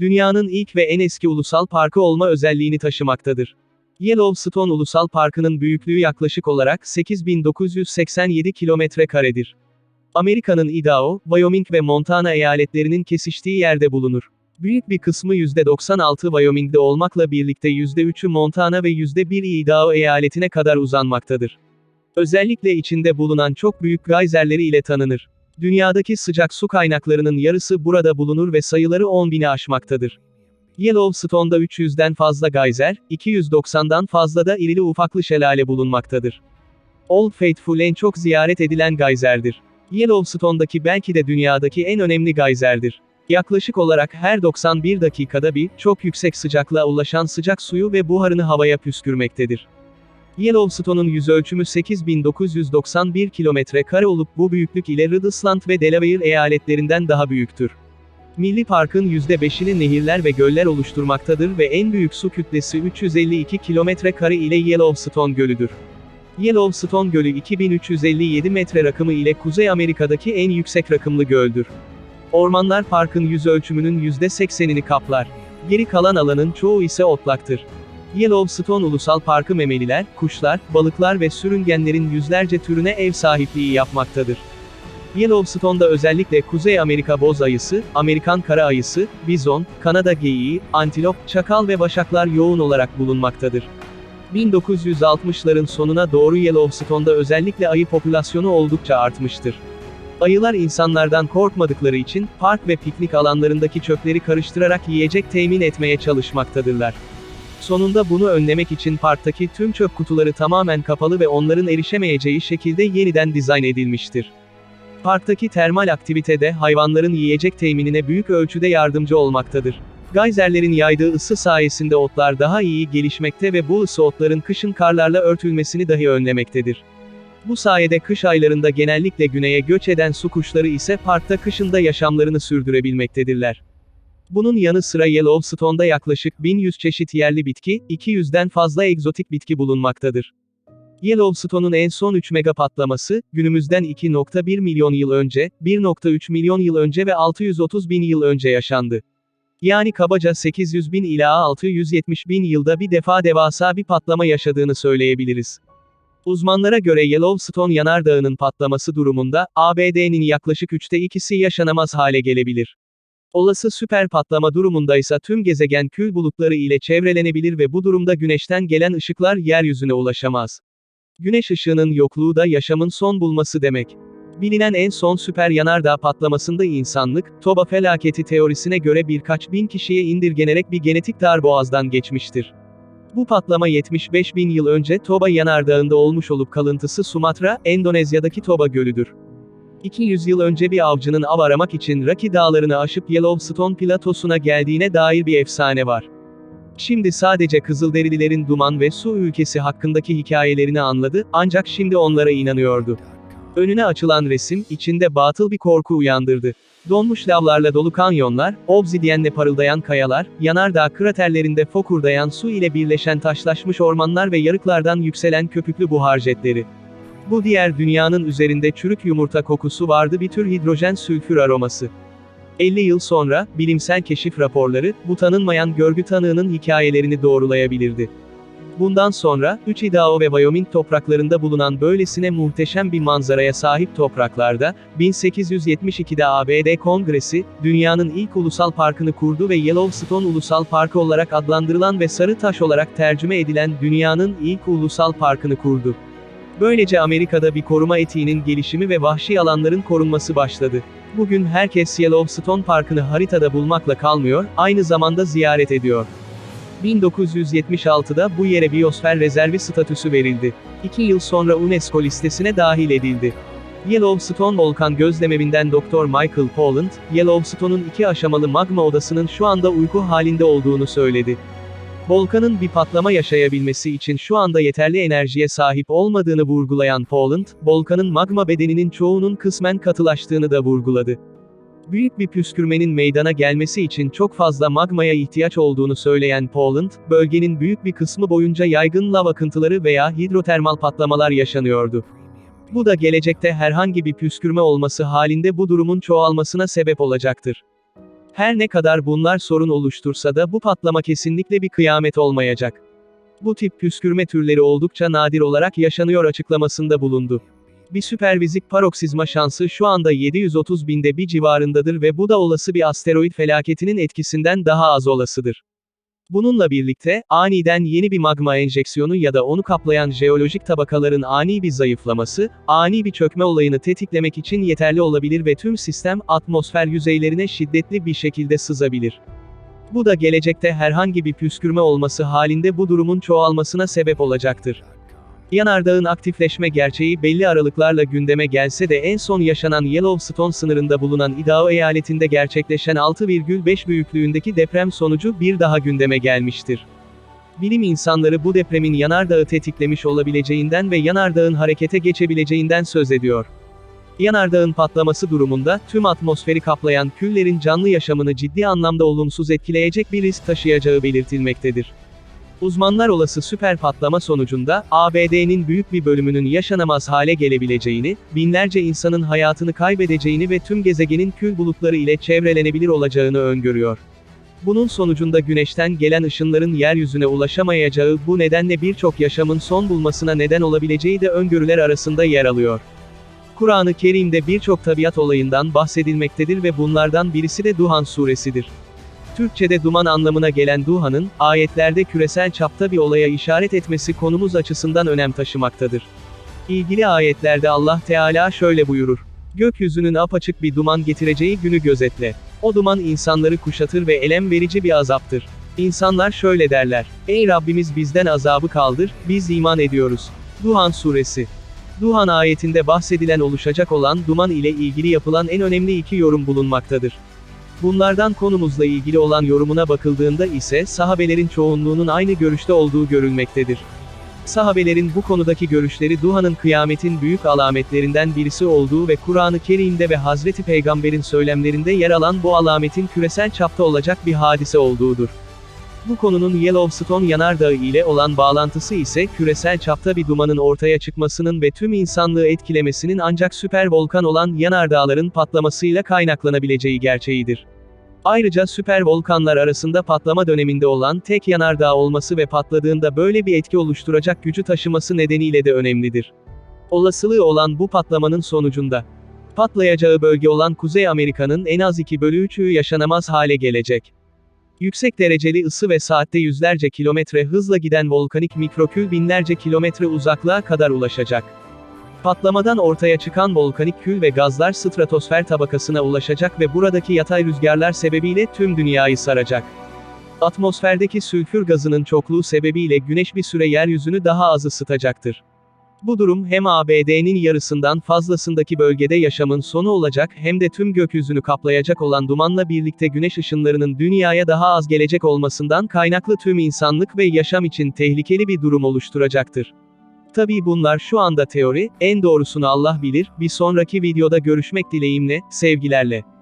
Dünyanın ilk ve en eski ulusal parkı olma özelliğini taşımaktadır. Yellowstone Ulusal Parkı'nın büyüklüğü yaklaşık olarak 8987 kilometre karedir. Amerika'nın Idaho, Wyoming ve Montana eyaletlerinin kesiştiği yerde bulunur. Büyük bir kısmı %96 Wyoming'de olmakla birlikte %3'ü Montana ve %1'i Idaho eyaletine kadar uzanmaktadır. Özellikle içinde bulunan çok büyük gayzerleri ile tanınır. Dünyadaki sıcak su kaynaklarının yarısı burada bulunur ve sayıları 10 bini aşmaktadır. Yellowstone'da 300'den fazla gayzer, 290'dan fazla da irili ufaklı şelale bulunmaktadır. Old Faithful en çok ziyaret edilen gayzerdir. Yellowstone'daki belki de dünyadaki en önemli gayzerdir. Yaklaşık olarak her 91 dakikada bir, çok yüksek sıcaklığa ulaşan sıcak suyu ve buharını havaya püskürmektedir. Yellowstone'un yüz ölçümü 8991 kilometre kare olup bu büyüklük ile Rhode Island ve Delaware eyaletlerinden daha büyüktür. Milli Park'ın %5'ini nehirler ve göller oluşturmaktadır ve en büyük su kütlesi 352 kilometre kare ile Yellowstone Gölü'dür. Yellowstone Gölü 2357 metre rakımı ile Kuzey Amerika'daki en yüksek rakımlı göldür. Ormanlar parkın yüz ölçümünün %80'ini kaplar. Geri kalan alanın çoğu ise otlaktır. Yellowstone Ulusal Parkı memeliler, kuşlar, balıklar ve sürüngenlerin yüzlerce türüne ev sahipliği yapmaktadır. Yellowstone'da özellikle Kuzey Amerika boz ayısı, Amerikan kara ayısı, bizon, Kanada geyiği, antilop, çakal ve başaklar yoğun olarak bulunmaktadır. 1960'ların sonuna doğru Yellowstone'da özellikle ayı popülasyonu oldukça artmıştır. Ayılar insanlardan korkmadıkları için, park ve piknik alanlarındaki çöpleri karıştırarak yiyecek temin etmeye çalışmaktadırlar. Sonunda bunu önlemek için parktaki tüm çöp kutuları tamamen kapalı ve onların erişemeyeceği şekilde yeniden dizayn edilmiştir. Parktaki termal aktivite de hayvanların yiyecek teminine büyük ölçüde yardımcı olmaktadır. Gayzerlerin yaydığı ısı sayesinde otlar daha iyi gelişmekte ve bu ısı otların kışın karlarla örtülmesini dahi önlemektedir. Bu sayede kış aylarında genellikle güneye göç eden su kuşları ise parkta kışında yaşamlarını sürdürebilmektedirler. Bunun yanı sıra Yellowstone'da yaklaşık 1100 çeşit yerli bitki, 200'den fazla egzotik bitki bulunmaktadır. Yellowstone'un en son 3 mega patlaması, günümüzden 2.1 milyon yıl önce, 1.3 milyon yıl önce ve 630 bin yıl önce yaşandı. Yani kabaca 800 bin ila 670 bin yılda bir defa devasa bir patlama yaşadığını söyleyebiliriz. Uzmanlara göre Yellowstone yanardağının patlaması durumunda, ABD'nin yaklaşık üçte ikisi yaşanamaz hale gelebilir. Olası süper patlama durumunda ise tüm gezegen kül bulutları ile çevrelenebilir ve bu durumda güneşten gelen ışıklar yeryüzüne ulaşamaz. Güneş ışığının yokluğu da yaşamın son bulması demek. Bilinen en son süper yanardağ patlamasında insanlık, Toba felaketi teorisine göre birkaç bin kişiye indirgenerek bir genetik darboğazdan geçmiştir. Bu patlama 75 bin yıl önce Toba yanardağında olmuş olup kalıntısı Sumatra, Endonezya'daki Toba Gölü'dür. 200 yıl önce bir avcının av aramak için Rocky dağlarını aşıp Yellowstone platosuna geldiğine dair bir efsane var. Şimdi sadece Kızılderililerin duman ve su ülkesi hakkındaki hikayelerini anladı, ancak şimdi onlara inanıyordu. Önüne açılan resim, içinde batıl bir korku uyandırdı. Donmuş lavlarla dolu kanyonlar, obsidyenle parıldayan kayalar, yanardağ kraterlerinde fokurdayan su ile birleşen taşlaşmış ormanlar ve yarıklardan yükselen köpüklü buhar jetleri. Bu diğer dünyanın üzerinde çürük yumurta kokusu vardı bir tür hidrojen sülfür aroması. 50 yıl sonra, bilimsel keşif raporları, bu tanınmayan görgü tanığının hikayelerini doğrulayabilirdi. Bundan sonra, 3 Idaho ve Wyoming topraklarında bulunan böylesine muhteşem bir manzaraya sahip topraklarda, 1872'de ABD Kongresi, dünyanın ilk ulusal parkını kurdu ve Yellowstone Ulusal Parkı olarak adlandırılan ve Sarı Taş olarak tercüme edilen dünyanın ilk ulusal parkını kurdu. Böylece Amerika'da bir koruma etiğinin gelişimi ve vahşi alanların korunması başladı. Bugün herkes Yellowstone Parkı'nı haritada bulmakla kalmıyor, aynı zamanda ziyaret ediyor. 1976'da bu yere biyosfer rezervi statüsü verildi. İki yıl sonra UNESCO listesine dahil edildi. Yellowstone Volkan Gözlemevinden Dr. Michael Polland, Yellowstone'un iki aşamalı magma odasının şu anda uyku halinde olduğunu söyledi. Volkanın bir patlama yaşayabilmesi için şu anda yeterli enerjiye sahip olmadığını vurgulayan Poland, volkanın magma bedeninin çoğunun kısmen katılaştığını da vurguladı. Büyük bir püskürmenin meydana gelmesi için çok fazla magmaya ihtiyaç olduğunu söyleyen Poland, bölgenin büyük bir kısmı boyunca yaygın lav akıntıları veya hidrotermal patlamalar yaşanıyordu. Bu da gelecekte herhangi bir püskürme olması halinde bu durumun çoğalmasına sebep olacaktır. Her ne kadar bunlar sorun oluştursa da bu patlama kesinlikle bir kıyamet olmayacak. Bu tip püskürme türleri oldukça nadir olarak yaşanıyor açıklamasında bulundu. Bir süpervizik paroksizma şansı şu anda 730 binde bir civarındadır ve bu da olası bir asteroid felaketinin etkisinden daha az olasıdır. Bununla birlikte, aniden yeni bir magma enjeksiyonu ya da onu kaplayan jeolojik tabakaların ani bir zayıflaması, ani bir çökme olayını tetiklemek için yeterli olabilir ve tüm sistem, atmosfer yüzeylerine şiddetli bir şekilde sızabilir. Bu da gelecekte herhangi bir püskürme olması halinde bu durumun çoğalmasına sebep olacaktır. Yanardağın aktifleşme gerçeği belli aralıklarla gündeme gelse de en son yaşanan Yellowstone sınırında bulunan Idaho eyaletinde gerçekleşen 6,5 büyüklüğündeki deprem sonucu bir daha gündeme gelmiştir. Bilim insanları bu depremin yanardağı tetiklemiş olabileceğinden ve yanardağın harekete geçebileceğinden söz ediyor. Yanardağın patlaması durumunda, tüm atmosferi kaplayan küllerin canlı yaşamını ciddi anlamda olumsuz etkileyecek bir risk taşıyacağı belirtilmektedir. Uzmanlar olası süper patlama sonucunda, ABD'nin büyük bir bölümünün yaşanamaz hale gelebileceğini, binlerce insanın hayatını kaybedeceğini ve tüm gezegenin kül bulutları ile çevrelenebilir olacağını öngörüyor. Bunun sonucunda güneşten gelen ışınların yeryüzüne ulaşamayacağı bu nedenle birçok yaşamın son bulmasına neden olabileceği de öngörüler arasında yer alıyor. Kur'an-ı Kerim'de birçok tabiat olayından bahsedilmektedir ve bunlardan birisi de Duhan suresidir. Türkçe'de duman anlamına gelen duhanın, ayetlerde küresel çapta bir olaya işaret etmesi konumuz açısından önem taşımaktadır. İlgili ayetlerde Allah Teala şöyle buyurur. Gökyüzünün apaçık bir duman getireceği günü gözetle. O duman insanları kuşatır ve elem verici bir azaptır. İnsanlar şöyle derler. Ey Rabbimiz bizden azabı kaldır, biz iman ediyoruz. Duhan Suresi Duhan ayetinde bahsedilen oluşacak olan duman ile ilgili yapılan en önemli iki yorum bulunmaktadır. Bunlardan konumuzla ilgili olan yorumuna bakıldığında ise sahabelerin çoğunluğunun aynı görüşte olduğu görülmektedir. Sahabelerin bu konudaki görüşleri Duhan'ın kıyametin büyük alametlerinden birisi olduğu ve Kur'an-ı Kerim'de ve Hazreti Peygamber'in söylemlerinde yer alan bu alametin küresel çapta olacak bir hadise olduğudur. Bu konunun Yellowstone yanardağı ile olan bağlantısı ise küresel çapta bir dumanın ortaya çıkmasının ve tüm insanlığı etkilemesinin ancak süper volkan olan yanardağların patlamasıyla kaynaklanabileceği gerçeğidir. Ayrıca süper volkanlar arasında patlama döneminde olan tek yanardağ olması ve patladığında böyle bir etki oluşturacak gücü taşıması nedeniyle de önemlidir. Olasılığı olan bu patlamanın sonucunda patlayacağı bölge olan Kuzey Amerika'nın en az 2 bölü 3'ü yaşanamaz hale gelecek. Yüksek dereceli ısı ve saatte yüzlerce kilometre hızla giden volkanik mikrokül binlerce kilometre uzaklığa kadar ulaşacak. Patlamadan ortaya çıkan volkanik kül ve gazlar stratosfer tabakasına ulaşacak ve buradaki yatay rüzgarlar sebebiyle tüm dünyayı saracak. Atmosferdeki sülfür gazının çokluğu sebebiyle güneş bir süre yeryüzünü daha az ısıtacaktır. Bu durum hem ABD'nin yarısından fazlasındaki bölgede yaşamın sonu olacak hem de tüm gökyüzünü kaplayacak olan dumanla birlikte güneş ışınlarının dünyaya daha az gelecek olmasından kaynaklı tüm insanlık ve yaşam için tehlikeli bir durum oluşturacaktır. Tabii bunlar şu anda teori, en doğrusunu Allah bilir, bir sonraki videoda görüşmek dileğimle, sevgilerle.